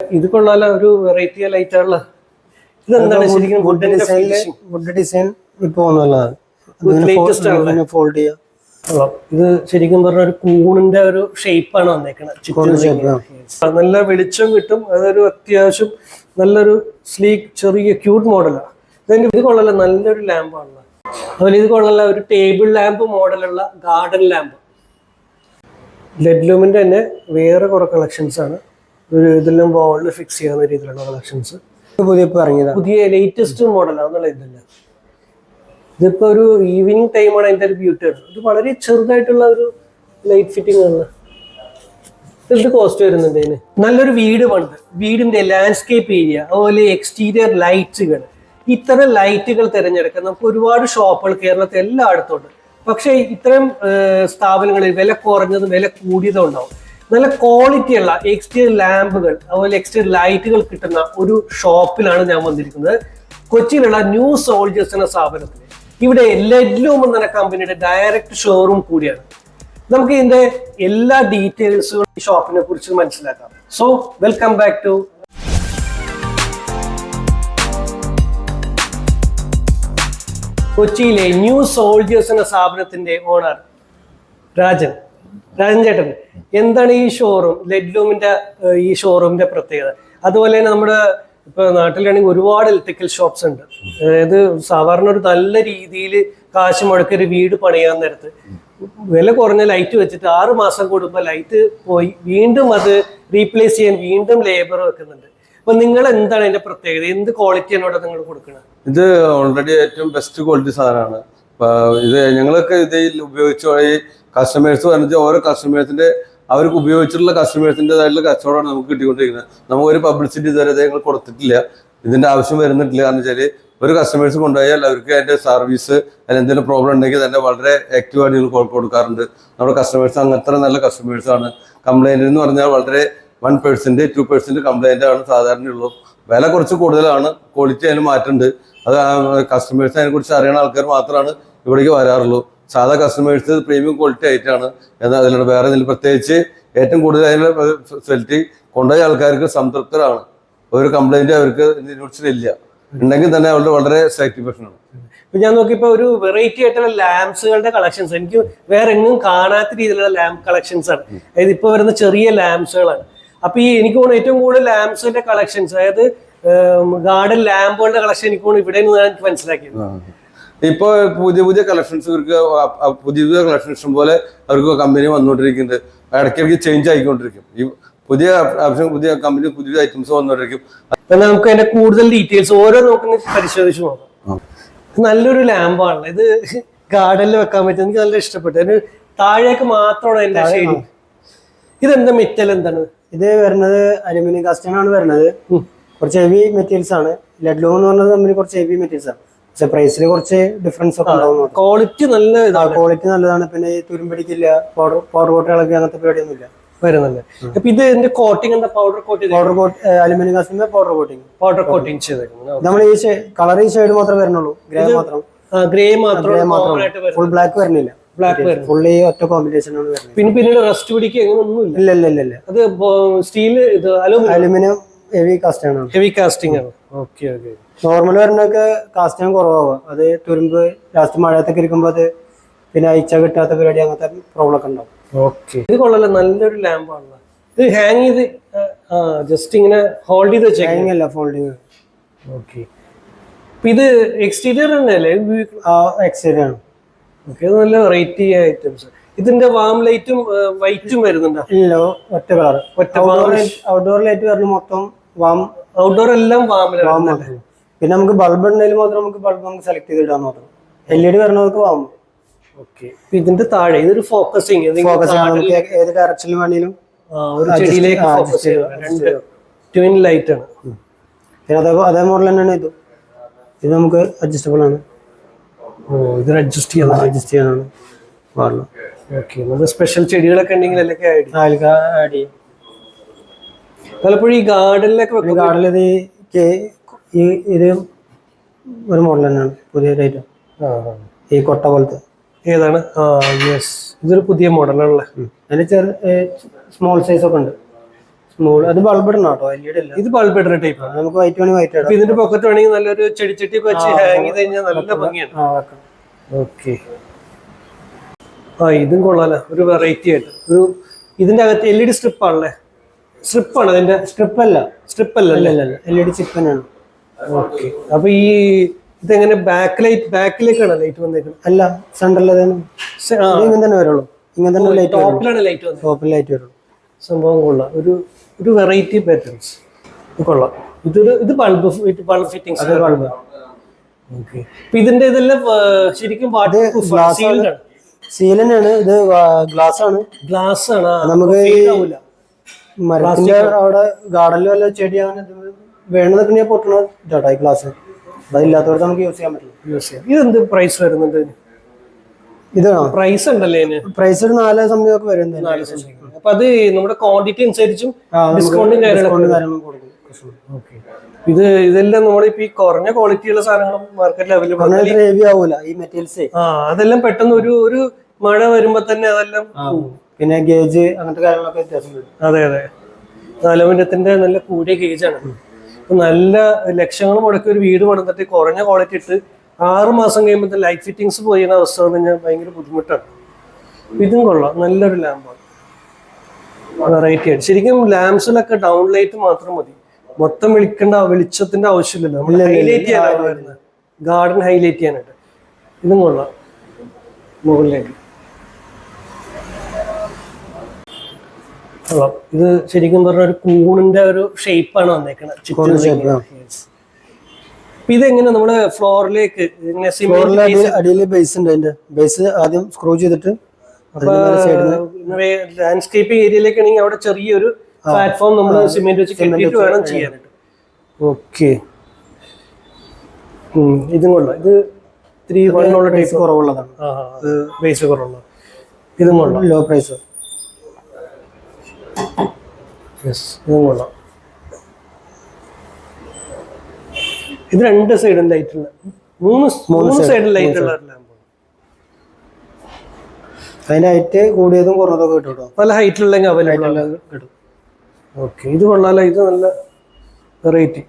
ഇത് കൊള്ളാല ഒരു variety light ആണല്ലോ. ഇതെന്താണ് ശരിക്കും wood design? Wood design? Fold. ഇത് ശരിക്കും പറഞ്ഞ ഒരു കൂണിന്റെ ഒരു ഷേപ്പാണ് shape, നല്ല വെളിച്ചം കിട്ടും. അതൊരു അത്യാവശ്യം നല്ലൊരു സ്ലീക്ക് ചെറിയ ക്യൂട്ട് മോഡലാണ് ഇതിന്റെ ഇത് കൊള്ളല നല്ലൊരു ലാമ്പാണല്ലോ അതുപോലെ ഇത് കൊള്ളല ഒരു ടേബിൾ ലാമ്പ് മോഡലുള്ള ഗാർഡൻ ലാമ്പ് ലെഡ് ലൂമിന്റെ തന്നെ വേറെ കുറെ കളക്ഷൻസ് ആണ്. ഒരു ഇതെല്ലാം വാളിൽ ഫിക്സ് ചെയ്യുന്ന രീതിയിലുള്ള കളക്ഷൻസ് പുതിയ ഇപ്പൊ ഇറങ്ങിയതാണ്. പുതിയ ലേറ്റസ്റ്റ് മോഡലാണെന്നുള്ള ഇതല്ല? ഇതിപ്പോ ഒരു ഈവനിങ് ടൈമാണ് അതിന്റെ ഒരു ബ്യൂട്ടി ഇത് വളരെ ചെറുതായിട്ടുള്ള ഒരു ലൈറ്റ് ഫിറ്റിംഗ് ആണ്. എന്ത് കോസ്റ്റ് വരുന്നുണ്ട് ഇതിന്. നല്ലൊരു വീട് പണിത്. വീടിന്റെ ലാൻഡ്സ്കേപ്പ് ഏരിയ അതുപോലെ എക്സ്റ്റീരിയർ ലൈറ്റുകൾ ഇത്തരം ലൈറ്റുകൾ തിരഞ്ഞെടുക്കാൻ നമുക്ക് ഒരുപാട് ഷോപ്പുകൾ കേരളത്തിൽ എല്ലായിടത്തും ഉണ്ട്. പക്ഷേ ഇത്തരം സ്ഥാപനങ്ങളിൽ വില കുറഞ്ഞതും വില കൂടിയതും ഉണ്ടാവും. നല്ല ക്വാളിറ്റിയുള്ള എക്സ്റ്റീരിയർ ലാമ്പുകൾ അതുപോലെ എക്സ്റ്റീരിയർ ലൈറ്റുകൾ കിട്ടുന്ന ഒരു ഷോപ്പിലാണ് ഞാൻ വന്നിരിക്കുന്നത്. കൊച്ചിയിലുള്ള ന്യൂ സോൾജേഴ്സ് എന്ന സ്ഥാപനത്തിൽ ഇവിടെ ലെഡ്ലൂം എന്ന കമ്പനിയുടെ ഡയറക്ട് ഷോറൂം കൂടിയാണ്. നമുക്ക് ഇതിന്റെ എല്ലാ ഡീറ്റെയിൽസും ഈ ഷോപ്പിനെ കുറിച്ച് മനസ്സിലാക്കാം. സോ വെൽക്കം ബാക്ക് ടു കൊച്ചിയിലെ ന്യൂ സോൾജേഴ്സ് എന്ന സ്ഥാപനത്തിന്റെ ഓണർ രാജൻ. രാജൻ ചേട്ടൻ എന്താണ് ഈ ഷോറൂം ലെഡ് ലൂമിന്റെ ഈ ഷോറൂമിന്റെ പ്രത്യേകത? അതുപോലെ തന്നെ നമ്മുടെ ഇപ്പൊ നാട്ടിലാണെങ്കിൽ ഒരുപാട് ഇലക്ട്രിക്കൽ ഷോപ്സ് ഉണ്ട്. അതായത് സാധാരണ ഒരു നല്ല രീതിയിൽ കാശ് മുടക്കി ഒരു വീട് പണിയാൻ നേരത്ത് വില കുറഞ്ഞ ലൈറ്റ് വെച്ചിട്ട് ആറ് മാസം കൂടുമ്പോൾ ലൈറ്റ് പോയി വീണ്ടും അത് റീപ്ലേസ് ചെയ്യാൻ വീണ്ടും ലേബർ വെക്കുന്നുണ്ട്. അപ്പൊ നിങ്ങൾ എന്താണ് അതിന്റെ പ്രത്യേകത? എന്ത് ക്വാളിറ്റിയാണ് ഇവിടെ നിങ്ങൾ കൊടുക്കുന്നത് ഇത് ഓൾറെഡി ഏറ്റവും ബെസ്റ്റ് ക്വാളിറ്റി സാധനമാണ്. ഇത് ഞങ്ങളൊക്കെ ഇതിൽ ഉപയോഗിച്ച കസ്റ്റമേഴ്സ് പറഞ്ഞാൽ ഓരോ കസ്റ്റമേഴ്സിന്റെ അവർക്ക് ഉപയോഗിച്ചിട്ടുള്ള കസ്റ്റമേഴ്സിന്റെതായിട്ടുള്ള കച്ചവടമാണ് നമുക്ക് കിട്ടിക്കൊണ്ടിരിക്കുന്നത്. നമുക്ക് ഒരു പബ്ലിസിറ്റി ഇതുവരെ ഞങ്ങൾ കൊടുത്തിട്ടില്ല. ഇതിന്റെ ആവശ്യം വരുന്നിട്ടില്ല. കാരണം വെച്ചാൽ ഒരു കസ്റ്റമേഴ്സ് കൊണ്ടുപോയാൽ അവർക്ക് അതിന്റെ സർവീസ് അല്ലെങ്കിൽ എന്തെങ്കിലും പ്രോബ്ലം ഉണ്ടെങ്കിൽ തന്നെ വളരെ ആക്റ്റീവായിട്ട് ഞങ്ങൾ കോൾ കൊടുക്കാറുണ്ട്. നമ്മുടെ കസ്റ്റമേഴ്സ് അങ്ങനത്തെ നല്ല കസ്റ്റമേഴ്സാണ് കംപ്ലൈന്റ് എന്ന് പറഞ്ഞാൽ വളരെ one percent two percent complaint ആണ് സാധാരണയുള്ളൂ വില കുറച്ച് കൂടുതലാണ്. ക്വാളിറ്റി അതിന് മാറ്റമുണ്ട്. അത് കസ്റ്റമേഴ്സ് അതിനെക്കുറിച്ച് അറിയുന്ന ആൾക്കാർ മാത്രമാണ് ഇവിടേക്ക് വരാറുള്ളൂ. സാധാ കസ്റ്റമേഴ്സ് പ്രീമിയം ക്വാളിറ്റി ആയിട്ടാണ് എന്നാൽ അതിലൂടെ വേറെ ഇതിൽ പ്രത്യേകിച്ച് ഏറ്റവും കൂടുതൽ അതിനുള്ള ഫെസിലിറ്റി കൊണ്ടുപോയ ആൾക്കാർക്ക് സംതൃപ്തരാണ്. ഒരു കംപ്ലൈന്റ് അവർക്ക് ഇതിനെക്കുറിച്ചില്ല ഉണ്ടെങ്കിൽ തന്നെ അവരുടെ വളരെ സാറ്റിസ്ഫാക്ഷൻ ആണ്. ഇപ്പൊ ഞാൻ നോക്കിയപ്പോ ഒരു വെറൈറ്റി ആയിട്ടുള്ള ലാംപ്സുകളുടെ കളക്ഷൻസ് എനിക്ക് വേറെ എങ്ങും കാണാത്ത രീതിയിലുള്ള ലാംപ് കളക്ഷൻസ് ആണ്. അതായത് ഇപ്പൊ വരുന്ന ചെറിയ ലാംപ്സുകളാണ് അപ്പൊ ഈ എനിക്ക് തോന്നുന്നു ഏറ്റവും കൂടുതൽ ലാംപ്സിന്റെ കളക്ഷൻസ് അതായത് ഗാർഡൻ ലാമ്പുകളുടെ കളക്ഷൻ എനിക്ക് തോന്നുന്നു ഇവിടെ നിന്ന് ഞാൻ മനസ്സിലാക്കിയത്. ഇപ്പൊ പുതിയ പുതിയ കളക്ഷൻസ് ഇവർക്ക് പുതിയ പുതിയ കളക്ഷൻസ് പോലെ അവർക്ക് കമ്പനി വന്നുകൊണ്ടിരിക്കുന്നുണ്ട് ഇടയ്ക്കിടയ്ക്ക് ചേഞ്ച് ആയിക്കൊണ്ടിരിക്കും. ഈ പുതിയ ആവശ്യം പുതിയ കമ്പനി പുതിയ ഐറ്റംസ് വന്നുകൊണ്ടിരിക്കും നമുക്ക് അതിന്റെ കൂടുതൽ ഡീറ്റെയിൽസ് ഓരോ നോക്കുന്ന പരിശോധിച്ചു നോക്കാം. നല്ലൊരു ലാമ്പാണ് ഇത് ഗാർഡനിൽ വെക്കാൻ പറ്റും എനിക്ക് നല്ല ഇഷ്ടപ്പെട്ടു. അതിന് താഴേക്ക് മാത്രമാണ് അതിന്റെ ഷെയ്ഡ് ഇതെന്താ മെറ്റൽ എന്താണ്? ഇത് വരുന്നത് അലുമിനിയം കാസ്റ്റാണ് ആണ് വരുന്നത്. കുറച്ച് ഹെവി മെറ്റീരിയൽസ് ആണ്. ലഡ്ലോ ലൂം എന്ന് പറഞ്ഞത് കമ്പനി കുറച്ച് ഹെവി മെറ്റീരിയൽസ് ആണ്. പക്ഷെ പ്രൈസിൽ കുറച്ച് ഡിഫറൻസ് ഒക്കെ ഉണ്ടാവും. ക്വാളിറ്റി നല്ല ഇതാണ്. ക്വാളിറ്റി നല്ലതാണ്. പിന്നെ തുരുമ്പടിക്കില്ല പൗഡർ പൗഡർ കോട്ടുകളൊക്കെ അങ്ങനത്തെ പരിപാടിയൊന്നുമില്ല. വരുന്നുണ്ട്. അപ്പൊ ഇത് എന്റെ കോട്ടിംഗ് എന്താ? Powder coat powder coat aluminium casting powder coating powder coating ചെയ്തേക്കുന്നത്. നമ്മൾ ഈ കളർ ഈ ഷെയ്ഡ് മാത്രമേ വരുന്നുള്ളൂ. ഗ്രേ മാത്രം. ഗ്രേ മാത്രം ഫുൾ ബ്ലാക്ക് വരുന്നില്ല. ബ്ലാക്ക് വരുന്നത് ഫുള്ളി ഒറ്റ കോമ്പിനേഷൻ ആണ് വരുന്നത്. പിന്നെ പിന്നീട് റസ്റ്റ് പിടിക്കുക അങ്ങനെ ഇല്ല ഇല്ല ഇല്ല ഇല്ല. അത് സ്റ്റീൽ ഇത് അലുമിനിയം ഹെവി കാസ്റ്റിംഗ് ആണ്. ഹെവി കാസ്റ്റിംഗ് ആണ്. ഓക്കെ ഓക്കെ നോർമൽ വരുന്നൊക്കെ കാസ്റ്റിംഗ് കുറവാകും അത് തുരുമ്പ് ലാസ്റ്റ് മഴയത്തൊക്കെ ഇരിക്കുമ്പോൾ അത് പിന്നെ അയച്ച കിട്ടാത്ത പരിപാടി അങ്ങനത്തെ പ്രോബ്ലം ഒക്കെ ഉണ്ടാവും. ഓക്കെ ഇത് കൊള്ളല്ലോ നല്ലൊരു ലാമ്പാണ് ഇത് ഹാങ് ചെയ്ത് ജസ്റ്റ് ഇങ്ങനെ ഹോൾഡ് ചെയ്ത് വെച്ചേക്കാം. ഹാങ് അല്ല ഫോൾഡിങ് ഓക്കെ ഇത് എക്സ്റ്റീരിയർ തന്നെയല്ലേ എക്സ്റ്റീരിയർ ആണ്. ഓക്കെ നല്ല വെറൈറ്റി ഐറ്റംസ് ഇതിന്റെ വാം ലൈറ്റും വൈറ്റും വരുന്നുണ്ടോ? ഇല്ല ഒറ്റ കളർ ഒറ്റ ഔട്ട്ഡോർ ഔട്ട്ഡോർ ലൈറ്റ് വരുന്ന മൊത്തം വാം ഔട്ട്ഡോർ എല്ലാം വാമിലാണ് പിന്നെ നമുക്ക് ബൾബ് ഉണ്ടെങ്കിൽ മാത്രം നമുക്ക് ബൾബ് നമുക്ക് സെലക്ട് ചെയ്ത് ഇടാൻ മാത്രം. എൽ ഇ ഡി വരണവർക്ക് വാം. ഓക്കെ ഇതിന്റെ താഴെ ഇതൊരു ഫോക്കസിങ് ഫോക്കസ് ചെയ്യാൻ നമുക്ക് ഏത് ഡയറക്ഷനിൽ വേണമെങ്കിലും ഒരു ചെടിയിലേക്ക് ആ, ഫോക്കസ് ചെയ്യുക. ട്വിൻ ലൈറ്റ് ആണ്. പിന്നെ അതേ അതേ മോഡൽ തന്നെയാണ് ഇത്. ഇത് നമുക്ക് അഡ്ജസ്റ്റബിൾ ആണ്. ഓ ഇത് അഡ്ജസ്റ്റ് ചെയ്യാം അഡ്ജസ്റ്റ് ചെയ്യാനാണ്. ഓക്കെ നമുക്ക് സ്പെഷ്യൽ ചെടികളൊക്കെ ഉണ്ടെങ്കിൽ അതിലേക്ക് ആഡ് ചെയ്യും. പലപ്പോഴും ഈ ഗാർഡനിലൊക്കെ ഗാർഡനിൽ ഇത് കേ- ഈ ഇത് ഒരു മോഡൽ തന്നെയാണ് പുതിയ ഐറ്റം ഈ കൊട്ട പോലത്തെ. ഏതാണ്? ആ യെസ് ഇതൊരു പുതിയ മോഡലാണല്ലേ? അതിന് ചെറു സ്മോൾ സൈസ് ഒക്കെ ഉണ്ട്. സ്മോൾ അത് ബൾബ് ഇടണം കേട്ടോ എൽ ഇ ഡി അല്ല. ഇത് ബൾബ് ഇടുന്ന ടൈപ്പ് ആണ്. നമുക്ക് വൈറ്റ് വേണമെങ്കിൽ വൈറ്റ് ഇടാം. ഇതിന്റെ പോക്കറ്റ് വേണമെങ്കിൽ നല്ലൊരു ചെടിച്ചട്ടി വെച്ച് ഹാങ് ചെയ്ത് കഴിഞ്ഞാൽ നല്ല ഭംഗിയാണ്. ഓക്കെ ആ ഇതും കൊള്ളാലോ. ഒരു വെറൈറ്റി ആയിട്ട്. ഒരു ഇതിന്റെ അകത്ത് എൽ ഇ ഡി സ്ട്രിപ്പ് ആണല്ലേ? സ്ട്രിപ്പാണ് അതിന്റെ സ്ട്രിപ്പ് അല്ല സ്ട്രിപ്പ് അല്ല അല്ല എൽ ഇ ഡി ചിപ്പ് തന്നെയാണ് ഓക്കെ അപ്പൊ ഈ ഇതെങ്ങനെ ബാക്ക് ലൈറ്റ് ബാക്കിലേക്കാണ് ലൈറ്റ് വന്നേക്കുന്നത് അല്ല സെന്ററിൽ തന്നെ. ഇങ്ങനെ തന്നെ വരുള്ളൂ. ഇങ്ങനെ തന്നെ ലൈറ്റ് ടോപ്പിലാണ് ലൈറ്റ് ടോപ്പിൽ ലൈറ്റ് വരുള്ളൂ. സംഭവം കൊള്ളാം. ഒരു ഒരു വെറൈറ്റി പാറ്റേൺസ് കൊള്ളാം. ഇതൊരു ഇത് bulb bulb fittings bulb okay ഇതിന്റെ ഇതെല്ലാം ശരിക്കും ആണ്. തന്നെയാണ്. ഇത് ഗ്ലാസ് ആണ്. ഗ്ലാസ് ആണ്. നമുക്ക്. മരത്തിന്റെ അവിടെ ഗാർഡനിൽ വല്ല ചെടി അങ്ങനെ വേണമെന്നൊക്കെ പൊട്ടണ ചേട്ടാ ഈ ഗ്ലാസ് അതില്ലാത്തവർക്ക് നമുക്ക് യൂസ് ചെയ്യാൻ പറ്റില്ല. യൂസ് ചെയ്യാം. ഇതെന്ത് പ്രൈസ് വരുന്നുണ്ട് ഇതാണോ? പ്രൈസ് ഉണ്ടല്ലേ പ്രൈസ് ഒരു നാല് സംതിങ് വരും അപ്പൊ അത് നമ്മുടെ ക്വാണ്ടിറ്റി അനുസരിച്ചും ഡിസ്കൗണ്ടും കാര്യങ്ങളും കൊടുക്കും. ഇത് ഇതെല്ലാം നമ്മളിപ്പോ ഈ കുറഞ്ഞ ക്വാളിറ്റിയുള്ള സാധനങ്ങളും മാർക്കറ്റിൽ അവൈലബിൾ ആവൂല ഈ മെറ്റീരിയൽസ് ആ അതെല്ലാം പെട്ടെന്ന് ഒരു ഒരു മഴ വരുമ്പോ തന്നെ അതെല്ലാം പിന്നെ ഗേജ് അങ്ങനത്തെ കാര്യങ്ങളൊക്കെ വ്യത്യാസം വരും അതെ അതെ. അലുമിനിയത്തിന്റെ നല്ല കൂടിയ ഗേജാണ് നല്ല ലക്ഷങ്ങൾ മുടക്കി ഒരു വീട് പണിതിട്ട് കുറഞ്ഞ ക്വാളിറ്റി ഇട്ട് ആറ് മാസം കഴിയുമ്പോൾ ലൈറ്റ് ഫിറ്റിങ്സ് പോയിരുന്ന അവസ്ഥ കഴിഞ്ഞാൽ ഭയങ്കര ബുദ്ധിമുട്ടാണ്. ഇതും കൊള്ളാം. നല്ലൊരു ലാമ്പാണ് വെറൈറ്റി ആയിട്ട്. ശരിക്കും ലാംസിലൊക്കെ ഡൗൺ ലൈറ്റ് മാത്രം മതി. മൊത്തം വിളിക്കേണ്ട വെളിച്ചത്തിന്റെ ആവശ്യമില്ലല്ലോ. നമ്മൾ ഹൈലൈറ്റ് ചെയ്യാനാണ് വരുന്നത്. ഗാർഡൻ ഹൈലൈറ്റ് ചെയ്യാനായിട്ട്. ഇതും കൊള്ളാം. മുകളിലേക്ക്. കൊള്ളാം. ഇത് ശരിക്കും പറഞ്ഞ ഒരു കൂണിന്റെ ഒരു ഷേപ്പാണ് വന്നേക്കുന്നത്. അപ്പൊ ഇതെങ്ങനെ നമ്മൾ ഫ്ലോറിലേക്ക് അടിയിൽ ബേസ് ഉണ്ട് അതിന്റെ. ബേസ് ആദ്യം സ്ക്രൂ ചെയ്തിട്ട് ലാൻഡ്സ്കേപ്പിംഗ് ഏരിയയിലേക്ക് ആണെങ്കിൽ അവിടെ ചെറിയൊരു പ്ലാറ്റ്ഫോം നമ്മൾ സിമെന്റ് വെച്ച് കെട്ടിയിട്ട് വേണം ചെയ്യാനായിട്ട്. ഓക്കെ ഇതും കൊള്ളാം. ഇത് ത്രീ വണ്ണുള്ള ടൈപ്പ് കുറവുള്ളതാണ്. ഇത് ബേസ് കുറവുള്ളത് ഇതും കൊള്ളാം. ലോ പ്രൈസ് യെസ് ഇതും കൊള്ളാം. ഇത് രണ്ട് സൈഡും ലൈറ്റ് ഉള്ള. മൂന്ന് മൂന്ന് സൈഡും ലൈറ്റ് ഉള്ള അതിന്റെ ഹൈറ്റ് കൂടിയതും കുറഞ്ഞതൊക്കെ കിട്ടും കേട്ടോ. പല ഹൈറ്റിലുള്ള അവൈലബിൾ കിട്ടും. ഓക്കെ ഇത് കൊള്ളാലോ. ഇത് നല്ല വെറൈറ്റി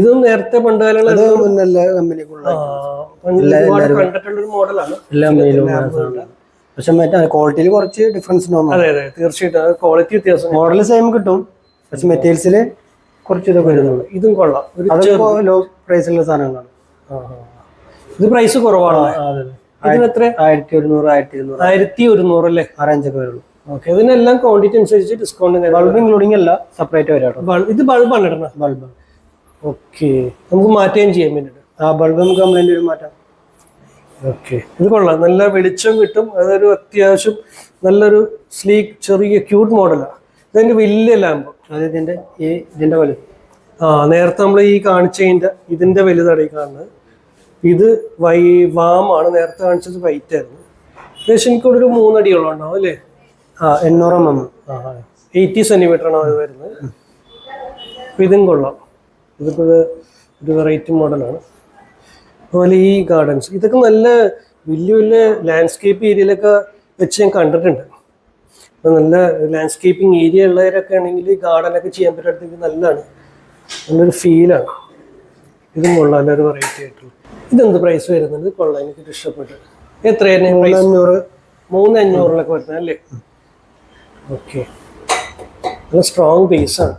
ഇതും നേരത്തെ പണ്ട് അത് കാലങ്ങളിൽ നല്ല കമ്പനിക്കുള്ള കണ്ടിട്ടുള്ള ഒരു മോഡലാണ് എല്ലാ പക്ഷെ മറ്റേ ക്വാളിറ്റിയിൽ കുറച്ച് ഡിഫറൻസ് ഉണ്ടാവും അതെ അതെ. തീർച്ചയായിട്ടും. ക്വാളിറ്റി വ്യത്യാസം മോഡൽ സെയിം കിട്ടും. പക്ഷെ മെറ്റീരിയൽസിൽ കുറച്ച് ഇതൊക്കെ വരുന്നുള്ളൂ. ഇതും കൊള്ളാം. അതിപ്പോ ലോ പ്രൈസിലുള്ള സാധനങ്ങളാണ്. ഇത് പ്രൈസ് കുറവാണ്. ഇതിന് എത്ര? ആയിരത്തി ഒരുന്നൂറ് ആയിരത്തി ഇരുന്നൂറ് ആയിരത്തി ഒരുന്നൂറ് അല്ലേ? ആ റേഞ്ചൊക്കെ വരുള്ളൂ. ഓക്കെ. ഇതിനെല്ലാം ക്വാണ്ടിറ്റി അനുസരിച്ച് ഡിസ്കൗണ്ട് ബൾബ് ഇൻക്ലൂഡിംഗ് അല്ല സെപ്പറേറ്റ് വരാട്ടോ. ഇത് ബൾബാണ് ഇടണം ബൾബ് ഓക്കെ. നമുക്ക് മാറ്റുകയും ചെയ്യാൻ വേണ്ടിയിട്ട് ആ ബൾബ് നമുക്ക് കംപ്ലൈന്റ് വരും മാറ്റാം. ഓക്കെ. ഇത് കൊള്ളാം. നല്ല വെളിച്ചം കിട്ടും. അതൊരു അത്യാവശ്യം നല്ലൊരു സ്ലീക്ക് ചെറിയ ക്യൂട്ട് മോഡലാണ് ഇതിന്റെ വലിയ ലാമ്പ് അതായത് ഇതിന്റെ ഈ ഇതിന്റെ വലുത്. ആ നേരത്തെ നമ്മൾ ഈ കാണിച്ചതിന്റെ ഇതിന്റെ വലുതാണ് ഈ കാണുന്നത്. ഇത് വൈ വാമാണ് നേരത്തെ കാണിച്ചത് വൈറ്റ് ആയിരുന്നു. ഏകദേശം എനിക്കിവിടെ ഒരു മൂന്നടിയോളം ഉണ്ടാവും അല്ലേ? ആ എണ്ണൂറ് എം എം. ആ എയ്റ്റി സെന്റിമീറ്റർ ആണ് അത് വരുന്നത്. ഇതും കൊള്ളാം. ഇതിപ്പോൾ ഇത് ഒരു വെറൈറ്റി മോഡലാണ് അതുപോലെ ഈ ഗാർഡൻസ് ഇതൊക്കെ നല്ല വലിയ വലിയ ലാൻഡ്സ്കേപ്പ് ഏരിയയിലൊക്കെ വെച്ച് ഞാൻ കണ്ടിട്ടുണ്ട്. അപ്പൊ നല്ല ലാൻഡ്സ്കേപ്പിംഗ് ഏരിയ ഉള്ളവരൊക്കെ ആണെങ്കിൽ ഗാർഡനൊക്കെ ചെയ്യാൻ പറ്റുന്നത് നല്ലതാണ്. നല്ലൊരു ഫീലാണ് ഇതും കൊള്ളാം നല്ലൊരു വെറൈറ്റി ആയിട്ടുള്ള ഇതെന്ത് പ്രൈസ് വരുന്നുണ്ട് കൊള്ളാം എനിക്ക് ഇഷ്ടപ്പെട്ടു. എത്രയായിരുന്നു മൂന്ന് അഞ്ഞൂറിലൊക്കെ വരുന്നത് അല്ലേ? ഓക്കെ നല്ല സ്ട്രോങ് ബേസാണ്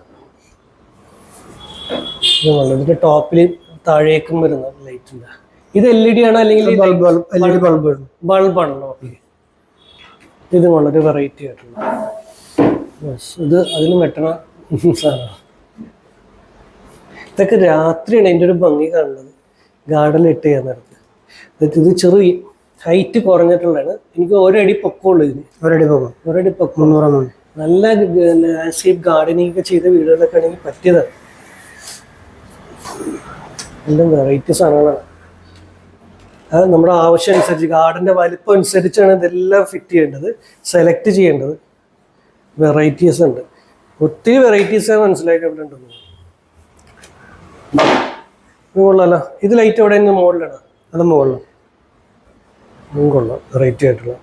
ഇത് നല്ലതിന്റെ ടോപ്പിൽ താഴേക്കും വരുന്ന ലൈറ്റില്ല ഇത് എൽ ഇ ഡി ആണോ അല്ലെങ്കിൽ ബൾബ് ബൾബ് വരും ബൾബാണല്ലോ ഇത് വളരെ വെറൈറ്റി ആയിട്ടുള്ള. ഇത് അതിലും വെട്ടണ സാധനമാണ് ഇതൊക്കെ രാത്രിയാണ് എന്റെ ഒരു ഭംഗി കാണുന്നത്. ഗാർഡനിൽ ഇട്ട് ചെയ്യാൻ നേരത്ത് ഇത് ചെറിയ ഹൈറ്റ് കുറഞ്ഞിട്ടുള്ളതാണ്. എനിക്ക് ഒരടി പൊക്കമുള്ളൂ ഇതിന്. ഒരടി പൊക്കം. ഒരടി പൊക്കം. മുന്നൂറ് നല്ല ലാൻഡ്സ്കേപ്പ് ഗാർഡനിങ് ഒക്കെ ചെയ്ത വീടുകളൊക്കെ ആണെങ്കിൽ പറ്റിയതാണ്. എല്ലാം വെറൈറ്റി സാധനങ്ങളാണ്. അത് നമ്മുടെ ആവശ്യം അനുസരിച്ച് ഗാർഡന്റെ വലിപ്പം അനുസരിച്ചാണ് ഇതെല്ലാം ഫിറ്റ് ചെയ്യേണ്ടത് സെലക്ട് ചെയ്യേണ്ടത്. വെറൈറ്റീസ് ഉണ്ട്. ഒത്തിരി വെറൈറ്റീസ് മനസ്സിലാക്കിയിട്ടുണ്ടെന്ന് ഇത് കൊള്ളാലോ ഇത് ലൈറ്റ് എവിടെ നിന്ന് മോഡലാണ് അത് മുകളിൽ ഇതും കൊള്ളാം വെറൈറ്റി ആയിട്ടുള്ള.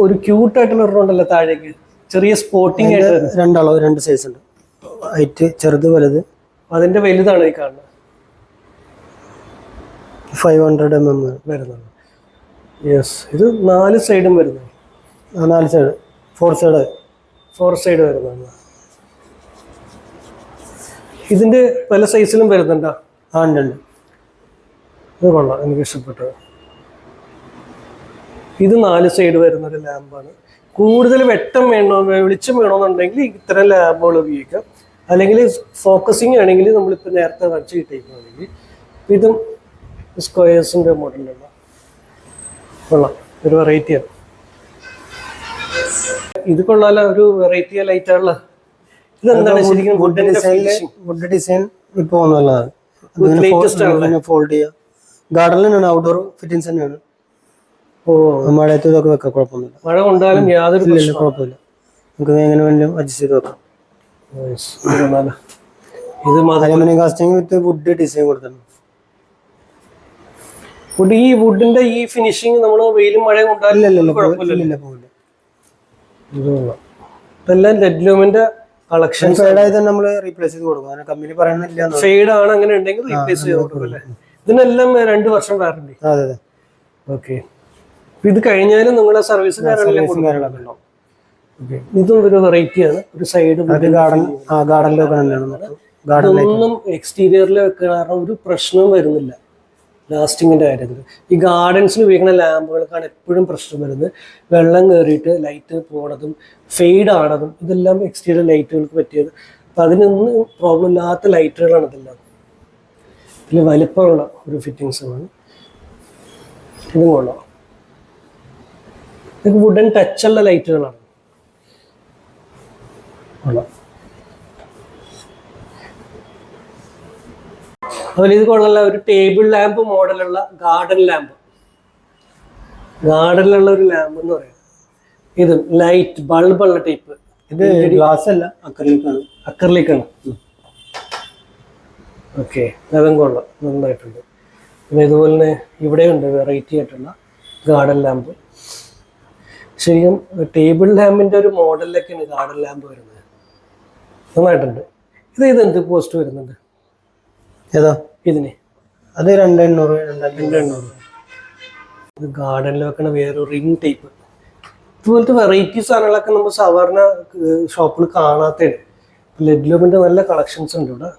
ഒരു ക്യൂട്ടായിട്ടുള്ള താഴേക്ക്. ചെറിയ സ്പോട്ടിങ് ആയിട്ട്. രണ്ടളവ് രണ്ട് സൈസ് ഉണ്ട്. ഹൈറ്റ് ചെറുത് വലുത്. അതിന്റെ വലുതാണ് ഈ കാണുന്നത്. ഫൈവ് ഹൺഡ്രഡ് എം എം വരുന്നത് യെസ് ഇത് നാല് സൈഡും വരുന്നത് നാല് side four side four side വരുന്നതാണ് ഇതിന്റെ പല സൈസിലും വരുന്നുണ്ടോ ആ ഉണ്ട് ഉണ്ട് ഇത് കൊള്ളാം എനിക്ക് ഇഷ്ടപ്പെട്ടത്. ഇത് നാല് സൈഡ് വരുന്നൊരു ലാമ്പാണ് കൂടുതൽ വെട്ടം വേണോ വെളിച്ചം വേണമെന്നുണ്ടെങ്കിൽ ഇത്തരം ലാമ്പുകൾ ഉപയോഗിക്കാം. അല്ലെങ്കിൽ ഫോക്കസിങ് ആണെങ്കിൽ നമ്മളിപ്പോൾ നേരത്തെ കാണിച്ച് കിട്ടിയിട്ടുണ്ടെങ്കിൽ ഇതും സ്ക്വയേഴ്സിന്റെ മോഡലുള്ള കൊള്ളാം. ഒരു വെറൈറ്റിയാണ് ഇത് കൊള്ളാലോ ഒരു വെറൈറ്റി ലൈറ്റാണുള്ള ഇതെന്താണ് ശരിക്കും വുഡ് ഡിസൈൻ വുഡ് ഡിസൈൻ ഇപ്പോൾ ആണല്ലേ? ഫോൾഡ് ചെയ്യുക ഗാർഡനിലാണ് ഔട്ട്ഡോർ ഫിറ്റിങ്സ് തന്നെയാണ്. ഓ. മഴയത്ത് ഇതൊക്കെ വെക്കാം കുഴപ്പമൊന്നുമില്ല. മഴ കൊണ്ടാലും യാതൊരു കുഴപ്പമില്ല. നമുക്ക് എങ്ങനെ വേണമെങ്കിലും അഡ്ജസ്റ്റ് ചെയ്ത് വെക്കാം. ഇത്. Aluminium casting with wood design കൊടുത്തിട്ടുണ്ട്. വുഡ് ഈ വുഡിന്റെ ഈ ഫിനിഷിങ് നമ്മൾ വെയിലും മഴയും കൊള്ളാം. ഇതെല്ലാം ലെഡ്ലൂമിന്റെ കളക്ഷൻ ഫേഡായി തന്നെ നമ്മൾ റീപ്ലേസ് ചെയ്ത് കൊടുക്കും. കമ്പനി പറയുന്നില്ല ഫേഡ് ആണ് അങ്ങനെ ഉണ്ടെങ്കിൽ റീപ്ലേസ് ചെയ്ത് കൊടുക്കും ഇതിനെല്ലാം രണ്ട് വർഷം വാറണ്ടി അതെ അതെ. ഓക്കെ ഇത് കഴിഞ്ഞാലും നിങ്ങളെ സർവീസ് കാര്യങ്ങളൊക്കെ ഉണ്ടാവും ഇതും ഒരു വെറൈറ്റി ആണ്. ഒരു സൈഡ് ഗാർഡൻ ഗാർഡനിലൊക്കെ എക്സ്റ്റീരിയറിൽ വെക്കുക കാരണം ഒരു പ്രശ്നവും വരുന്നില്ല. ലാസ്റ്റിങ്ങിന്റെ കാര്യത്തിൽ. ഈ ഗാർഡൻസിൽ ഉപയോഗിക്കുന്ന ലാമ്പുകൾക്കാണ് എപ്പോഴും പ്രശ്നം വരുന്നത്. വെള്ളം കയറിയിട്ട് ലൈറ്റ് പോണതും ഫെയ്ഡ് ആണതും ഇതെല്ലാം എക്സ്റ്റീരിയർ ലൈറ്റുകൾക്ക് പറ്റിയത്. അപ്പം അതിനൊന്നും പ്രോബ്ലം ഇല്ലാത്ത ലൈറ്റുകളാണ് ഇതെല്ലാം. ഇതിൽ വലിപ്പമുള്ള ഒരു ഫിറ്റിങ്സുമാണ് ഇതും കൊള്ളാം. ഇത് വുഡൻ ടച്ചുള്ള ലൈറ്റുകളാണ് കൊള്ളാം. അതുപോലെ ഇത് കൊള്ളല്ല ഒരു ടേബിൾ ലാമ്പ് മോഡലുള്ള ഗാർഡൻ ലാമ്പ്. ഗാർഡനിലുള്ള ഒരു ലാമ്പ് എന്ന് പറയാം. ഇത് ലൈറ്റ് ബൾബുള്ള ടൈപ്പ്. ഇത് ഗ്ലാസ് അല്ല അക്രലിക്കാണ്. അക്കറിലേക്കാണ് ഓക്കെ. അതും കൊള്ളാം. നന്നായിട്ടുണ്ട്. പിന്നെ ഇതുപോലെ തന്നെ ഇവിടെയുണ്ട് വെറൈറ്റി ആയിട്ടുള്ള ഗാർഡൻ ലാമ്പ്. ശരിക്കും ടേബിൾ ലാമ്പിന്റെ ഒരു മോഡലിലൊക്കെയാണ് ഗാർഡൻ ലാമ്പ് വരുന്നത്. നന്നായിട്ടുണ്ട്. ഇത് ഇത് എന്ത് കോസ്റ്റ് വരുന്നുണ്ട്? ഏതാ? ഇതിന്? അത് രണ്ട് എണ്ണൂറ് രണ്ട് എണ്ണൂറ് ഇത് ഗാർഡനിൽ വെക്കണ വേറെ റിംഗ് ടൈപ്പ് ഇതുപോലത്തെ വെറൈറ്റി സാധനങ്ങളൊക്കെ നമ്മൾ സാധാരണ ഷോപ്പിൽ കാണാത്തതാണ് ലെഡ്ലൂമിന്റെ നല്ല കളക്ഷൻസ് ഉണ്ട് ഇവിടെ.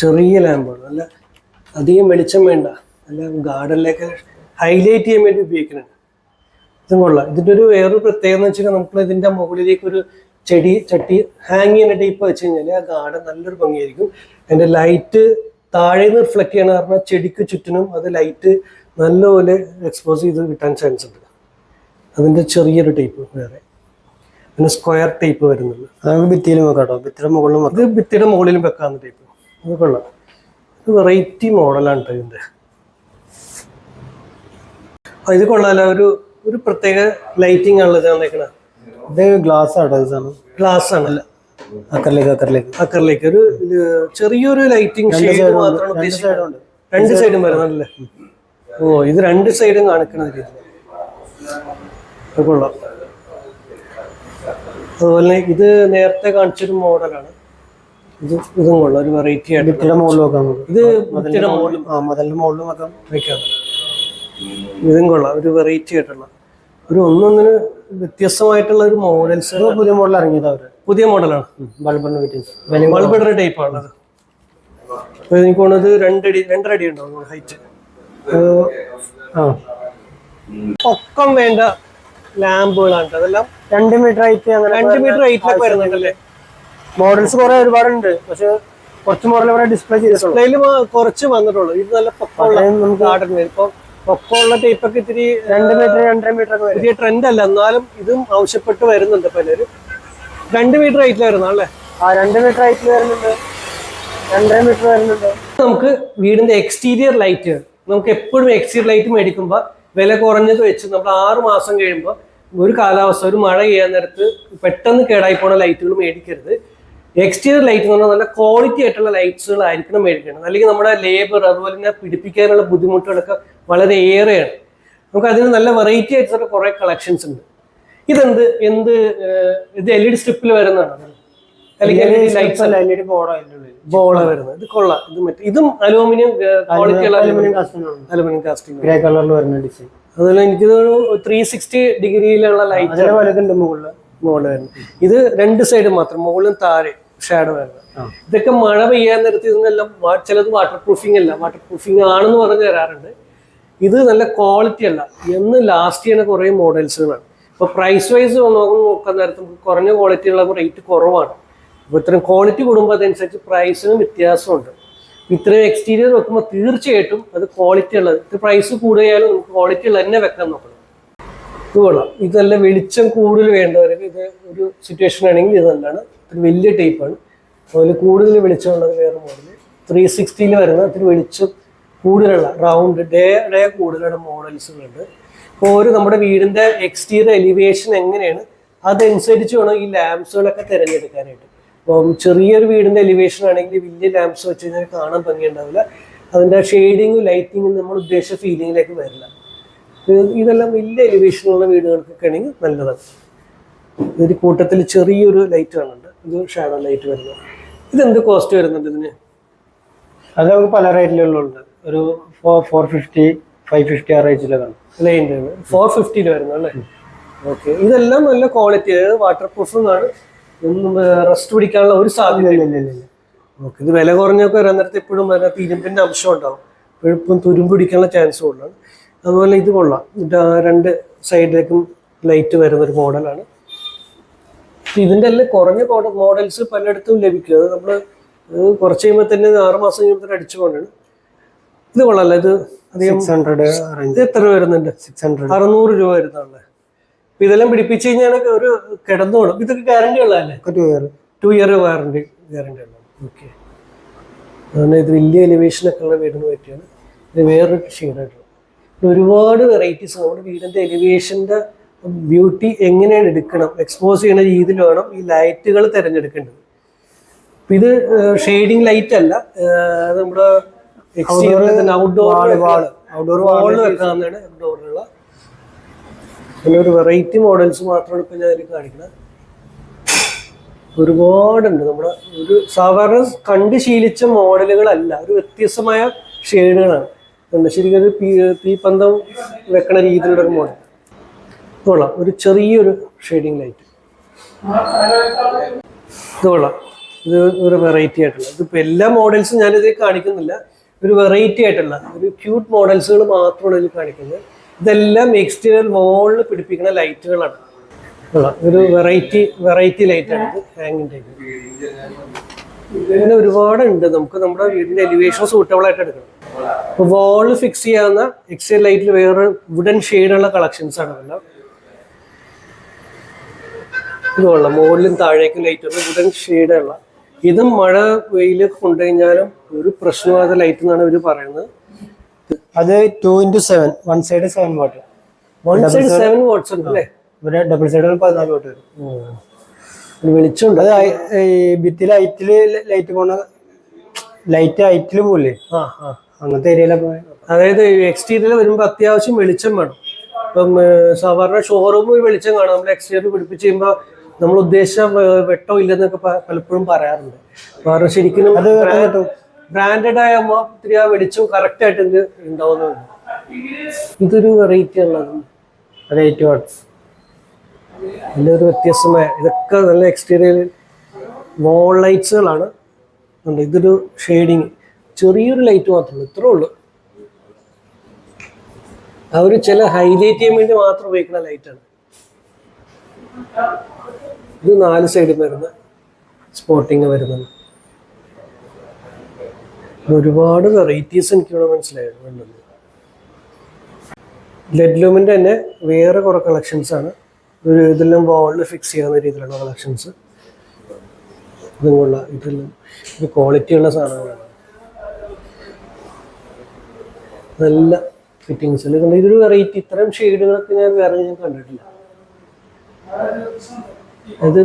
ചെറിയ ലാമ്പാണ് നല്ല അധികം വെളിച്ചം വേണ്ട. നല്ല ഗാർഡനിലേക്ക് ഹൈലൈറ്റ് ചെയ്യാൻ വേണ്ടി ഉപയോഗിക്കുന്നുണ്ട്. ഇതും കൊള്ളാം. ഇതിന്റെ ഒരു വേറൊരു പ്രത്യേകത എന്ന് വെച്ചാൽ നമ്മൾ ഇതിന്റെ മുകളിലേക്ക് ഒരു ചെടി ചട്ടി ഹാങ് ചെയ്യുന്ന ടൈപ്പ് വെച്ച് കഴിഞ്ഞാൽ ആ ഗാർഡൻ നല്ലൊരു ഭംഗിയായിരിക്കും. അതിന്റെ ലൈറ്റ് താഴെ നിന്ന് റിഫ്ലക്ട് ചെയ്യണ കാരണം ചെടിക്ക് ചുറ്റിനും അത് ലൈറ്റ് നല്ലപോലെ എക്സ്പോസ് ചെയ്ത് കിട്ടാൻ ചാൻസ് ഉണ്ട്. അതിന്റെ ചെറിയൊരു ടൈപ്പ് വേറെ. പിന്നെ സ്ക്വയർ ടൈപ്പ് വരുന്നുണ്ട്. അത് ഭിത്തിയിൽ ഭിത്തിയിലും വെക്കാം ഭിത്തിയുടെ മുകളിലും അത് ഇത് ഭിത്തിയുടെ മുകളിലും വെക്കാവുന്ന ടൈപ്പ് അത് കൊള്ളാം. ഇത് വെറൈറ്റി മോഡലാണ് കേട്ടോ ഇതിന്റെ ആ, ഇത് കൊള്ളാലോ. ഒരു ഒരു പ്രത്യേക ലൈറ്റിംഗ് ആണല്ലോ ഇത് ഇത് ഗ്ലാസ് ആട്ടോ ഗ്ലാസ് ആണ്. അക്കറിലേക്ക് അക്കറിലേക്ക്. അക്കറിലേക്ക്. ഒരു ചെറിയൊരു ലൈറ്റിംഗ് ഷെയ്ഡ് മാത്രമാണ് ഉദ്ദേശിക്കുന്നത്. രണ്ട് സൈഡും വരുന്നല്ലേ ഓ ഇത് രണ്ട് സൈഡും കാണിക്കണ രീതി കൊള്ളാം. അതുപോലെ ഇത് നേരത്തെ കാണിച്ചൊരു മോഡലാണ്. ഇത് ഇതും കൊള്ളാം. ഒരു വെറൈറ്റി ആയിട്ട് ഭിത്തിയുടെ മോളിലും വെക്കാം ഇത് ഭിത്തിയുടെ മോളിലും ആ മതിലിന്റെ മുകളിലും വെക്കാം വെക്കാം ഇതും കൊള്ളാം. ഒരു വെറൈറ്റി ആയിട്ടുള്ള ഒരു ഒന്നൊന്നിന് വ്യത്യസ്തമായിട്ടുള്ള ഒരു മോഡൽസ് പുതിയ മോഡൽ ഇറങ്ങിയത് അവർ? പുതിയ മോഡലാണ് ബൾബിന്റെ ഫിറ്റിങ്സ് ബൾബിയുടെ ടൈപ്പ് ആണത് അപ്പൊ എനിക്ക് തോന്നുന്നത് രണ്ടടി രണ്ടര അടി ഉണ്ടാവും ഹൈറ്റ് ആ. പൊക്കം വേണ്ട ലാമ്പുകളാണ്. അതെല്ലാം രണ്ട് മീറ്റർ ഹൈറ്റ് അങ്ങനെ രണ്ട് മീറ്റർ ഹൈറ്റിലൊക്കെ വരുന്നുണ്ടല്ലേ? മോഡൽസ് കുറെ ഒരുപാടുണ്ട്. പക്ഷെ കുറച്ച് മോഡൽ ഇവിടെ ഡിസ്പ്ലേ ചെയ്തിട്ടുള്ളൂ. ഡിസ്പ്ലേയിൽ കുറച്ച് വന്നിട്ടുള്ളൂ. ഇത് നല്ല പൊക്കമുള്ള നമുക്ക് ആർഡർ ഇപ്പൊ പൊക്കമുള്ള ടൈപ്പൊക്കെ ഇത്തിരി രണ്ട് മീറ്റർ രണ്ടര മീറ്റർ ഒക്കെ പുതിയ ട്രെൻഡ് അല്ല. എന്നാലും ഇതും ആവശ്യപ്പെട്ട് വരുന്നുണ്ട് പലരും രണ്ട് മീറ്റർ ഹൈറ്റിൽ വരുന്ന അല്ലേ? ആ രണ്ട് മീറ്റർ ഹൈറ്റിൽ വരുന്നുണ്ട്. രണ്ടര മീറ്റർ വരുന്നുണ്ട്. നമുക്ക് വീടിന്റെ എക്സ്റ്റീരിയർ ലൈറ്റ് നമുക്ക് എപ്പോഴും എക്സ്റ്റീരിയർ ലൈറ്റ് മേടിക്കുമ്പോൾ വില കുറഞ്ഞത് വെച്ച് നമ്മൾ ആറ് മാസം കഴിയുമ്പോൾ ഒരു കാലാവസ്ഥ ഒരു മഴ ചെയ്യാൻ നേരത്ത് പെട്ടെന്ന് കേടായി പോണ ലൈറ്റുകൾ മേടിക്കരുത്. എക്സ്റ്റീരിയർ ലൈറ്റ് എന്ന് പറഞ്ഞാൽ നല്ല ക്വാളിറ്റി ആയിട്ടുള്ള ലൈറ്റ്സുകൾ ആയിരിക്കണം മേടിക്കേണ്ടത്. അല്ലെങ്കിൽ നമ്മുടെ ലേബർ അതുപോലെ തന്നെ പിടിപ്പിക്കാനുള്ള ബുദ്ധിമുട്ടുകളൊക്കെ വളരെ ഏറെയാണ്. നമുക്ക് അതിന് നല്ല വെറൈറ്റി ആയിട്ടുള്ള കുറെ കളക്ഷൻസ് ഉണ്ട്. ഇതെന്ത്? എന്ത് ഇത് എൽ ഇ ഡി സ്ട്രിപ്പിൽ വരുന്നതാണ്? അല്ലെങ്കിൽ L E D lights L E D ബോർഡോ അതിന്റെ ഉള്ളിൽ ബോള വരുന്നത്. ഇത് കൊള്ളാം. ഇത് മറ്റേ ഇതും അലൂമിനിയം ക്വാളിറ്റി ഉള്ള അലുമിനിയം കാസ്റ്റിംഗ് ഗ്രേ കളറിൽ വരുന്ന ഡിസൈൻ അതുപോലെ എനിക്ക് ത്രീ സിക്സ്റ്റി ഡിഗ്രിയിലുള്ള ലൈറ്റ് മുകളിൽ മുകളിൽ വരുന്നത്. ഇത് രണ്ട് സൈഡ് മാത്രം മുകളിലും താഴെ. ഷാഡോ വരുന്നത് ഇതൊക്കെ മഴ പെയ്യാൻ വാ- ചിലത് വാട്ടർ പ്രൂഫിംഗ് അല്ല. വാട്ടർ പ്രൂഫിംഗ് ആണെന്ന് പറഞ്ഞ് തരാറുണ്ട്. ഇത് നല്ല ക്വാളിറ്റി അല്ല. എന്ന് ലാസ്റ്റ് ചെയ്യുന്ന കുറേ മോഡൽസുകളാണ് ഇപ്പോൾ പ്രൈസ് വൈസ് നോക്കാൻ നേരത്ത് നമുക്ക് കുറഞ്ഞ ക്വാളിറ്റി ഉള്ള റേറ്റ് കുറവാണ്. അപ്പോൾ ഇത്രയും ക്വാളിറ്റി കൂടുമ്പോൾ അതനുസരിച്ച് പ്രൈസിനും വ്യത്യാസമുണ്ട്. ഇത്രയും എക്സ്റ്റീരിയർ വെക്കുമ്പോൾ തീർച്ചയായിട്ടും അത് ക്വാളിറ്റി ഉള്ളത്. ഇത് പ്രൈസ് കൂടുതലായാലും നമുക്ക് ക്വാളിറ്റി ഉള്ളത് തന്നെ വെക്കാൻ നോക്കണം. ഇത് കൊള്ളാം. ഇതല്ല വെളിച്ചം കൂടുതൽ വേണ്ടവർക്ക് ഇത് ഒരു സിറ്റുവേഷൻ ആണെങ്കിൽ ഇത് നല്ലതാണ്. ഇത് വലിയ ടൈപ്പാണ്. അതിൽ കൂടുതൽ വെളിച്ചമുള്ളത് വേറെ മോഡൽ ത്രീ സിക്സ്റ്റിയിൽ വരുന്ന ഇത്തിരി വെളിച്ചം കൂടുതലുള്ള റൗണ്ട് ഡേ ഡേ കൂടുതലുള്ള മോഡൽസുകളുണ്ട് അപ്പോൾ ഒരു നമ്മുടെ വീടിന്റെ എക്സ്റ്റീരിയർ എലിവേഷൻ എങ്ങനെയാണ് അതനുസരിച്ച് വേണം ഈ ലാംപ്സുകളൊക്കെ തിരഞ്ഞെടുക്കാനായിട്ട്. അപ്പം ചെറിയൊരു വീടിന്റെ എലിവേഷൻ ആണെങ്കിൽ വലിയ ലാംപ്സ് വെച്ച് കഴിഞ്ഞാൽ കാണാൻ ഭംഗിയുണ്ടാവില്ല അതിന്റെ ഷെയ്ഡിങ്ങും ലൈറ്റിങ്ങും നമ്മൾ ഉദ്ദേശിച്ച ഫീലിങ്ങിലേക്ക് വരില്ല. ഇത് ഇതെല്ലാം വലിയ എലിവേഷനുള്ള വീടുകൾക്കൊക്കെ ആണെങ്കിൽ നല്ലതാണ്. ഒരു കൂട്ടത്തിൽ ചെറിയൊരു ലൈറ്റ് കാണുന്നുണ്ട്. ഇത് ഷാഡോ ലൈറ്റ് വരുന്നത് ഇതെന്ത് കോസ്റ്റ് വരുന്നുണ്ട് ഇതിന്? അത് നമുക്ക് പല റേറ്റിലുള്ളുണ്ട് ഒരു four four fifty five fifty ആ റേറ്റിലാണ് ലൈന്റെ ഫോർ ഫിഫ്റ്റിയിൽ വരുന്നത് അല്ലേ? ഓക്കെ ഇതെല്ലാം നല്ല ക്വാളിറ്റി അതായത് വാട്ടർ പ്രൂഫും ആണ്. ഒന്നും റെസ്റ്റ് പിടിക്കാനുള്ള ഒരു സാധ്യത ഇല്ല. ഇല്ല ഇല്ല ഓക്കെ ഇത് വില കുറഞ്ഞൊക്കെ വരാൻ നേരത്തെ എപ്പോഴും അതിനകത്ത് ഇരുമ്പിന്റെ അംശം ഉണ്ടാവും. എപ്പോഴും തുരുമ്പ് പിടിക്കാനുള്ള ചാൻസ് കൂടുതലാണ്. അതുപോലെ ഇത് കൊള്ളാം. രണ്ട് സൈഡിലേക്കും ലൈറ്റ് വരുന്ന ഒരു മോഡലാണ് ഇതിന്റെ എല്ലാം കുറഞ്ഞ മോഡൽസ് പലയിടത്തും ലഭിക്കും. അത് നമ്മൾ കുറച്ച് കഴിയുമ്പോൾ തന്നെ ആറ് മാസം കഴിയുമ്പോൾ തന്നെ അടിച്ചു പോകണാണ് ഇത് കൊള്ളാല്ല ഇത് അധികം ഹൺഡ്രഡ് ഇത് എത്ര വരുന്നുണ്ട്? സിക്സ് ഹൺഡ്രഡ് അറുന്നൂറ് രൂപ വരുന്നുണ്ട്. അപ്പൊ ഇതെല്ലാം പിടിപ്പിച്ച് കഴിഞ്ഞാൽ ഒരു കിടന്നു കിടന്നോളും ഇതൊക്കെ ഗ്യാരണ്ടി ഉള്ളതല്ലേ? Two year two year warranty guarantee ഉള്ളത് ഓക്കെ അതുകൊണ്ട് ഇത് വലിയ എലിവേഷനൊക്കെ ഉള്ള വീടിന് പറ്റിയാണ്. ഇത് വേറൊരു ഷെയ്ഡായിട്ടുള്ളത് ഒരുപാട് വെറൈറ്റീസ് നമ്മുടെ വീടിന്റെ എലിവേഷന്റെ ബ്യൂട്ടി എങ്ങനെയാണ് എടുക്കണം? എക്സ്പോസ് ചെയ്യുന്ന രീതിയിൽ വേണം ഈ ലൈറ്റുകൾ തിരഞ്ഞെടുക്കേണ്ടത്. ഇപ്പം ഇത് ഷെയ്ഡിങ് ലൈറ്റ് അല്ല. നമ്മുടെ ഔട്ട്ഡോർ ഔട്ട്ഡോർ വാളിൽ വെക്കാവുന്നതാണ് ഔട്ട്ഡോറിലുള്ള പിന്നെ ഒരു വെറൈറ്റി മോഡൽസ് മാത്രമാണ് ഇപ്പം ഞാൻ കാണിക്കുന്നത് ഒരുപാടുണ്ട്. നമ്മുടെ ഒരു സാധാരണ കണ്ട് ശീലിച്ച മോഡലുകളല്ല. ഒരു വ്യത്യസ്തമായ ഷെയ്ഡുകളാണ് ശരിക്കും ഒരു തീ- തീപ്പന്തം വെക്കണ രീതിയിലുള്ള ഒരു മോഡൽ കൊള്ളാം. ഒരു ചെറിയൊരു ഷെയ്ഡിങ് ലൈറ്റ് ഇത് കൊള്ളാം. ഇത് ഒരു വെറൈറ്റി ആയിട്ടുള്ള. ഇതിപ്പോൾ എല്ലാ മോഡൽസും ഞാനിതിൽ കാണിക്കുന്നില്ല. ഒരു വെറൈറ്റി ആയിട്ടുള്ള. ഒരു ക്യൂട്ട് മോഡൽസുകൾ മാത്രമാണ് ഇതിൽ കാണിക്കുന്നത്. ഇതെല്ലാം എക്സ്റ്റീരിയർ വോളിൽ പിടിപ്പിക്കുന്ന ലൈറ്റുകളാണ് ഒരു വെറൈറ്റി വെറൈറ്റി ലൈറ്റാണ് ഇത് ടൈപ്പ് ഇങ്ങനെ ഒരുപാടുണ്ട്. നമുക്ക് നമ്മുടെ വീടിന്റെ എലിവേഷൻ സൂട്ടബിൾ ആയിട്ട് എടുക്കണം. അപ്പോൾ ഫിക്സ് ചെയ്യാവുന്ന എക്സ്റ്റീരിയർ ലൈറ്റിൽ വേറെ വുഡൻ ഷെയ്ഡുള്ള കളക്ഷൻസ് ആണ് എല്ലാം ഇത് കൊള്ളാം മുകളിലും താഴേക്കും ലൈറ്റ് ഉണ്ട് വുഡൻ ഷെയ്ഡുള്ള. ഇതും മഴ വെയിലൊക്കെ കൊണ്ടുകഴിഞ്ഞാലും ഒരു പ്രശ്നമാകാത്ത ലൈറ്റ് എന്നാണ് ഇവർ പറയുന്നത്. അത് two into seven one side seven watt one side seven watts ഉണ്ട് അല്ലേ? ഇവിടെ ഡബിൾ സൈഡ് പതിനാല് വാട്ട് വരും. വെളിച്ചമുണ്ട്. അത് ഭിത്തി ലൈറ്റിൽ ലൈറ്റ് പോണ ലൈറ്റ് ഹൈറ്റിൽ പോലെ ആ ആ. അങ്ങനത്തെ ഏരിയയിലൊക്കെ അതായത് എക്സ്റ്റീരിയർ വരുമ്പോൾ അത്യാവശ്യം വെളിച്ചം വേണം. ഇപ്പം സാധാരണ ഷോറൂമിൽ വെളിച്ചം കാണാം. നമ്മൾ എക്സ്റ്റീരിയർ പിടിപ്പിച്ച് കഴിയുമ്പോൾ നമ്മൾ ഉദ്ദേശിച്ച വെട്ടോ ഇല്ലെന്നൊക്കെ പലപ്പോഴും പറയാറുണ്ട്. കാരണം ശരിക്കും. ബ്രാൻഡഡ് ആകുമ്പോൾ ഒത്തിരി ആ വെളിച്ചം കറക്റ്റ് ആയിട്ട് ഉണ്ടാവുന്നുണ്ട് ഇതൊരു വെറൈറ്റി ഉള്ളത് അത് എയ്റ്റ് വാട്ട്സ് നല്ലൊരു വ്യത്യസ്തമായ ഇതൊക്കെ നല്ല എക്സ്റ്റീരിയർ വോൾ ലൈറ്റ്സുകളാണ് ഉണ്ട്. ഇതൊരു ഷെയ്ഡിങ് ചെറിയൊരു ലൈറ്റ് മാത്രമേ ഉള്ളൂ. ഇത്രേ ഉള്ളൂ. അവർ ചില ഹൈലൈറ്റ് ചെയ്യാൻ വേണ്ടി മാത്രം ഉപയോഗിക്കുന്ന ലൈറ്റാണ് ഇത് നാല് സൈഡിൽ വരുന്ന സ്പോട്ടിങ് വരുന്നത്. ഒരുപാട് വെറൈറ്റീസ് എനിക്കിവിടെ മനസ്സിലായിരുന്നു ലെഡ് ലൂമിന്റെ തന്നെ വേറെ കുറേ കളക്ഷൻസ് ആണ്. ഒരു ഇതെല്ലാം വാളിൽ ഫിക്സ് ചെയ്യാവുന്ന രീതിയിലുള്ള കളക്ഷൻസ് ഇതും കൊള്ളാം ഇതെല്ലാം ഇത് ക്വാളിറ്റി ഉള്ള സാധനങ്ങളാണ്. നല്ല ഫിറ്റിങ്സ് ഇതൊരു വെറൈറ്റി ഇത്തരം ഷെയ്ഡുകളൊക്കെ ഞാൻ വേറെ ഞാൻ കണ്ടിട്ടില്ല. ഇത്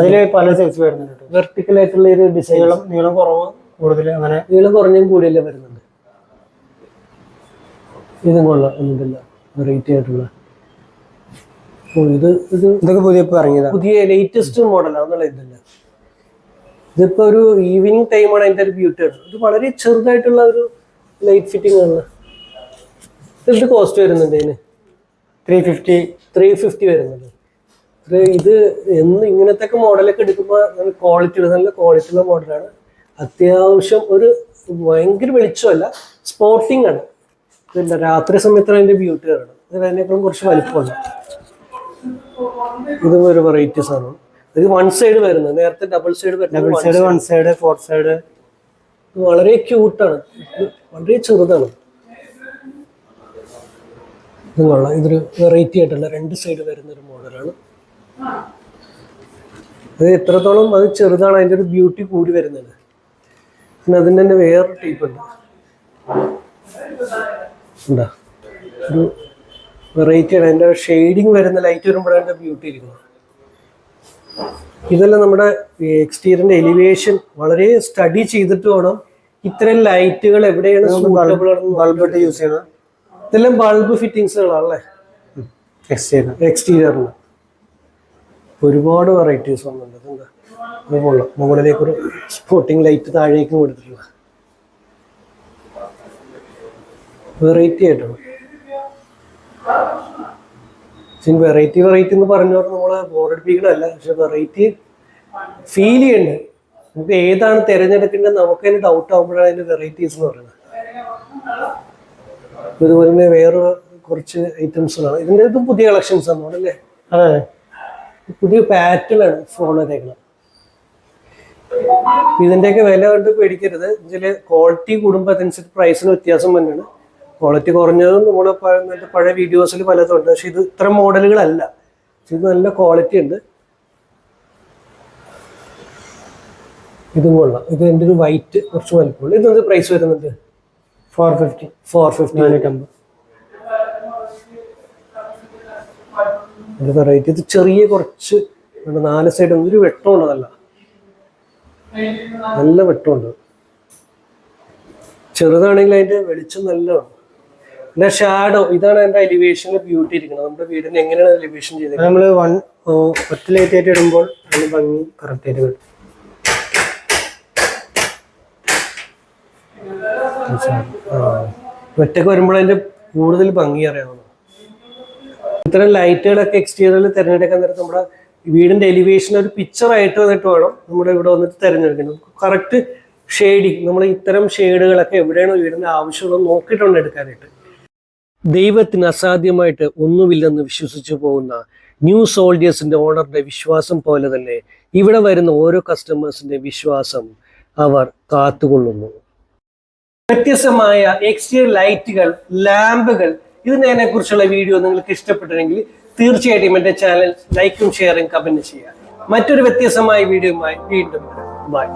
അതിൽ പല സൈസ് വരുന്നുണ്ട് വെർട്ടിക്കൽ ആയിട്ടുള്ള ഒരു ഡിസൈൻ നീളം നീളം കുറവ് കൂടുതൽ അങ്ങനെ നീളം കുറഞ്ഞും കൂടിയല്ലേ വരുന്നുണ്ട്? ഇതും കൊള്ളാം ഒന്നുമില്ല വെറൈറ്റി ആയിട്ടുള്ള. ഇത് ഇത് ഇതൊക്കെ പുതിയ ഇപ്പൊ പുതിയ ലേറ്റസ്റ്റ് മോഡലാണെന്നുള്ള ഇതല്ല ഇതിപ്പോ ഒരു ഈവനിങ് ടൈമാണ് അതിന്റെ ഒരു ബ്യൂട്ടി ആണ് ഇത് വളരെ ചെറുതായിട്ടുള്ള ഒരു ലൈറ്റ് ഫിറ്റിംഗ് ആണ്. ഇത് കോസ്റ്റ് വരുന്നുണ്ട് ഇതിന്? ത്രീ ഫിഫ്റ്റി ത്രീ ഫിഫ്റ്റി വരുന്നുണ്ട്. ഇത് എന്ന് ഇങ്ങനത്തെ മോഡലൊക്കെ എടുക്കുമ്പോൾ നല്ല ക്വാളിറ്റി ഉള്ള നല്ല ക്വാളിറ്റി ഉള്ള മോഡലാണ് അത്യാവശ്യം ഒരു ഭയങ്കര വെളിച്ചമല്ല സ്പോർട്ടിങ് ആണ്. പിന്നെ രാത്രി സമയത്താണ് അതിന്റെ ബ്യൂട്ടി കാണുന്നത് ഇത് അതിനേക്കാളും കുറച്ച് വലിപ്പമുണ്ട്. ഇതും ഒരു വെറൈറ്റി ആണ് ഇത് വൺ സൈഡ് വരുന്നത്. നേരത്തെ double side double side one side four side വളരെ ക്യൂട്ടാണ് വളരെ ചെറുതാണ്. ഇതും കൊള്ളാം. ഇതൊരു വെറൈറ്റി ആയിട്ടുള്ള രണ്ട് സൈഡ് വരുന്ന ഒരു മോഡലാണ് അത് എത്രത്തോളം അത് ചെറുതാണ് അതിന്റെ ഒരു ബ്യൂട്ടി കൂടി വരുന്നത്. പിന്നെ അതിന് തന്നെ വേറൊരു ടൈപ്പ് ഉണ്ട്. ഉണ്ടാ? ഒരു വെറൈറ്റി ആണ്. അതിന്റെ ഷെയ്ഡിങ് വരുന്ന ലൈറ്റ് വരുമ്പോഴാണ് അതിന്റെ ബ്യൂട്ടി ഇരിക്കുന്നത്. ഇതെല്ലാം നമ്മുടെ എക്സ്റ്റീരിയറിന്റെ എലിവേഷൻ വളരെ സ്റ്റഡി ചെയ്തിട്ട് വേണം ഇത്തരം ലൈറ്റുകൾ എവിടെയാണ് സൂട്ടബിൾ ബൾബായിട്ട് യൂസ് ചെയ്യണം? ഇതെല്ലാം ബൾബ് ഫിറ്റിങ്സുകളാണല്ലേ എക്സ്റ്റീരിയർ എക്സ്റ്റീരിയറിന് ഒരുപാട് വെറൈറ്റീസ് വന്നിട്ടുണ്ട്. എന്താ? കൊള്ളാം. മുകളിലേക്ക് ഒരു സ്പോട്ടിങ് ലൈറ്റ് താഴേക്കും കൊടുത്തിട്ടുള്ള. വെറൈറ്റി ആയിട്ടുള്ള വെറൈറ്റി വെറൈറ്റി എന്ന് പറഞ്ഞു പറഞ്ഞാൽ നമ്മളെ ബോറടിപ്പിക്കണമല്ല പക്ഷെ വെറൈറ്റി ഫീൽ ചെയ്യുന്നുണ്ട് നമുക്ക് ഏതാണ് തിരഞ്ഞെടുക്കേണ്ടത് നമുക്ക് അതിന് ഡൗട്ട് ആകുമ്പോഴാണ് അതിന്റെ വെറൈറ്റീസ് എന്ന് പറയുന്നത്. ഇതുപോലെ തന്നെ വേറെ കുറച്ച് ഐറ്റംസുകളാണ് ഇതിന്റെ ഇതും പുതിയ കളക്ഷൻസ് ആണ് അല്ലേ? അതെ. പുതിയ പാറ്റേൺ ആണ് ഫോൺ വരേക്കുന്നത് ഇതിന്റെയൊക്കെ വില കണ്ട് പേടിക്കരുത്. ഇതിൽ ക്വാളിറ്റി കൂടുമ്പോൾ അതനുസരിച്ച് പ്രൈസിന് വ്യത്യാസം തന്നെയാണ് ക്വാളിറ്റി കുറഞ്ഞതും നമ്മൾ പഴയ മറ്റേ പഴയ വീഡിയോസിൽ പലതും ഉണ്ട്. പക്ഷെ ഇത് ഇത്ര മോഡലുകളല്ല. ഇത് നല്ല ക്വാളിറ്റി ഉണ്ട്. ഇതും കൊള്ളാം. ഇത് എന്റെ ഒരു വൈറ്റ് കുറച്ച് വലിപ്പമുള്ളൂ. ഇതെന്ത് പ്രൈസ് വരുന്നുണ്ട്? ഫോർ ഫിഫ്റ്റി ഫോർ ഫിഫ്റ്റി നാനൂറ്റമ്പത്. ഇത് വെറൈറ്റി ഇത് ചെറിയ കുറച്ച് നാല് സൈഡ് ഒരു വെട്ടമുണ്ട് നല്ല നല്ല വെട്ടമുണ്ട്. ചെറുതാണെങ്കിൽ അതിന്റെ വെളിച്ചം നല്ലതാണ് പിന്നെ ഷാഡോ ഇതാണ് എന്റെ എലിവേഷനിൽ ബ്യൂട്ടി ഇരിക്കുന്നത്. നമ്മുടെ വീടിന് എങ്ങനെയാണ് എലിവേഷൻ ചെയ്തത് നമ്മൾ വൺ ഒറ്റ ലൈറ്റ് ആയിട്ട് ഇടുമ്പോൾ നല്ല ഭംഗി കറക്റ്റ് ആയിട്ട് കിട്ടും. ഒറ്റയ്ക്ക് വരുമ്പോൾ അതിന്റെ കൂടുതൽ ഭംഗി അറിയാവുന്നു ഇത്തരം ലൈറ്റുകളൊക്കെ എക്സ്റ്റീരിയറിൽ തിരഞ്ഞെടുക്കാൻ നേരത്ത് നമ്മുടെ വീടിന്റെ എലിവേഷൻ ഒരു പിക്ചർ ആയിട്ട് വന്നിട്ട് വേണം നമ്മുടെ ഇവിടെ വന്നിട്ട് തിരഞ്ഞെടുക്കുന്നത് കറക്റ്റ് ഷെയ്ഡിങ് നമ്മൾ ഇത്തരം ഷെയ്ഡുകളൊക്കെ എവിടെയാണ് വീടിന്റെ ആവശ്യമുള്ളത് നോക്കിയിട്ടുണ്ട് എടുക്കാനായിട്ട്. ദൈവത്തിന് അസാധ്യമായിട്ട് ഒന്നുമില്ലെന്ന് വിശ്വസിച്ചു പോകുന്ന ന്യൂ സോൾജേഴ്സിന്റെ ഓണറിന്റെ വിശ്വാസം പോലെ തന്നെ ഇവിടെ വരുന്ന ഓരോ കസ്റ്റമേഴ്സിന്റെ വിശ്വാസം അവർ കാത്തുകൊള്ളുന്നു. വ്യത്യസ്തമായ എക്സ്റ്റീരിയർ ലൈറ്റുകൾ ലാമ്പുകൾ ഇതിനെ കുറിച്ചുള്ള വീഡിയോ നിങ്ങൾക്ക് ഇഷ്ടപ്പെട്ടെങ്കിൽ തീർച്ചയായിട്ടും എന്റെ ചാനൽ ലൈക്കും ഷെയറും കമന്റ് ചെയ്യുക. മറ്റൊരു വ്യത്യസ്തമായ വീഡിയോയുമായി വീണ്ടും ബൈ